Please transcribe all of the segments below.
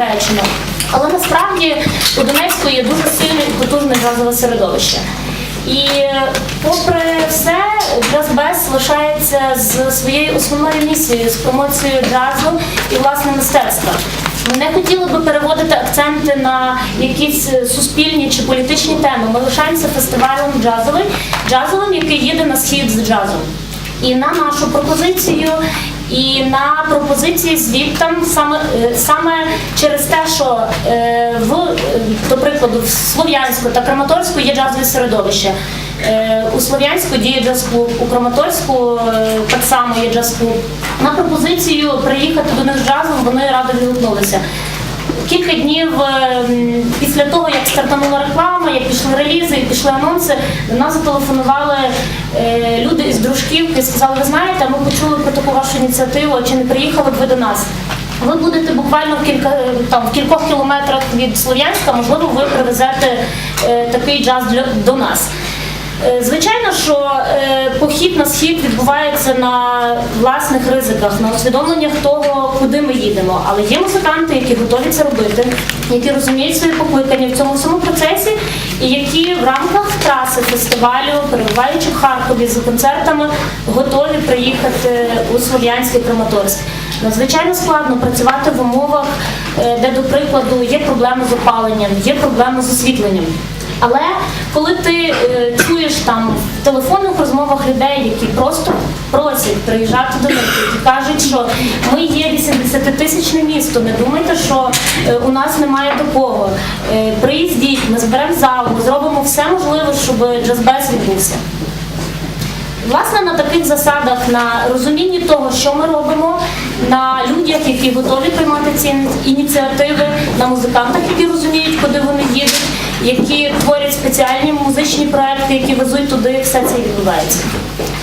речено. Але насправді у Донецьку є дуже сильне і потужне джазове середовище. І попри все, джаз-без лишається з своєю основною місією з промоцією джазу і власне мистецтва. Ми не хотіли би переводити акценти на якісь суспільні чи політичні теми. Ми лишаємося фестивалем джазовим, джазовим, який їде на схід з джазом. І на нашу пропозицію, і на пропозиції звідтам саме, е, саме через те, що е, в, е, до прикладу, в Слов'янську та Краматорську є джазове середовище. У Слов'янську діє джаз-клуб, у Краматорську так само є джаз-клуб. На пропозицію приїхати до них з джазом вони радо відгукнулися. Кілька днів ем, після того, як стартанула реклама, як пішли релізи, і пішли анонси, до нас зателефонували е, люди із дружківки, сказали, ви знаєте, ми почули про таку вашу ініціативу, чи не приїхали б ви до нас? Ви будете буквально в кілька е, там в кількох кілометрах від Слов'янська, можливо, ви привезете е, такий джаз для до нас. Е, Звичайно, що е, похід на схід відбувається на власних ризиках, на усвідомленнях того, куди ми їдемо. Але є музиканти, які готові це робити, які розуміють свої покликання в цьому всьому процесі, і які в рамках траси фестивалю, перебуваючи в Харкові за концертами, готові приїхати у Слов'янський Краматорськ. Надзвичайно складно працювати в умовах, е, де, до прикладу, є проблеми з опаленням, є проблеми з освітленням. Але коли ти е, чуєш там в телефонних розмовах людей, які просто просять приїжджати до них, які кажуть, що ми є 80-тисячне місто, не думайте, що е, у нас немає такого. Е, приїздіть, ми зберемо зал, ми зробимо все можливе, щоб джазбез відбувся. Власне, на таких засадах, на розумінні того, що ми робимо, на людях, які готові приймати ці ініціативи, на музикантах, які розуміють, куди вони їдуть, які творять спеціальні музичні проекти, які везуть туди, все це і відбувається.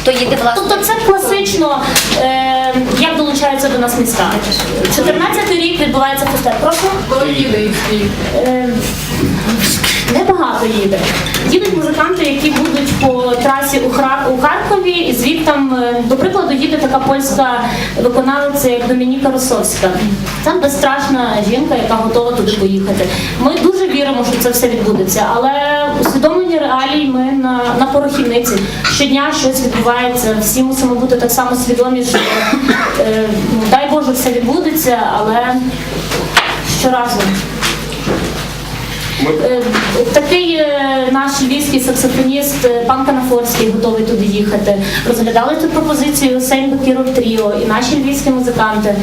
То їде власне. Тобто це класично, е, як долучаються до нас міста. 14 рік відбувається фестиваль. Прошу. Хто їде? Е, Небагато їде. Їдуть музиканти, які будуть по трасі у, Хра... у Звідтам, е, до прикладу, їде така польська виконавиця, як Домініка Росовська. Це безстрашна жінка, яка готова туди поїхати. Ми дуже віримо, що це все відбудеться, але усвідомлені реалії ми на, на порохівниці. Щодня щось відбувається. Всі мусимо бути так само свідомі, що е, дай Боже, все відбудеться, але щоразу. Е, Такий е, наш львівський саксофоніст е, пан Канафорський готовий туди їхати. Розглядали цю пропозицію Сейн Бакіров Тріо і наші львівські музиканти.